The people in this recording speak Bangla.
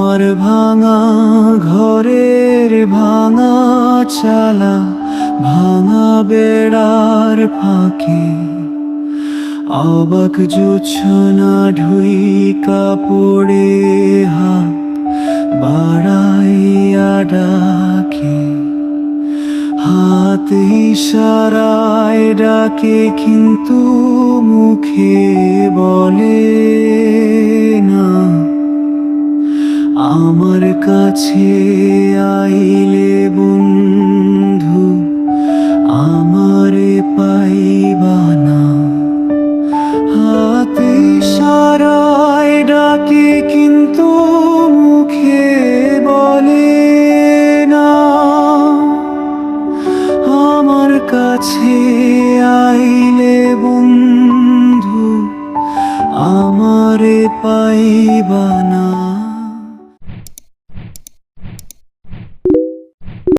আমার ভাঙা ঘরের ভাঙা চালা, ভাঙা বেড়ার ফাঁকে। অবাক জোছনা ঢুই কাপড়ে হাত, বাড়াইয়া ডাকে। হাত ইশারায় ডাকে, কিন্তু মুখে বলে আমার কাছে আইলে বন্ধু, আমারে পাইবা না। হাতে সারায় ডাকে কিন্তু মুখে বলে না। আমার কাছে আইলে বন্ধু, আমারে পাইবা না।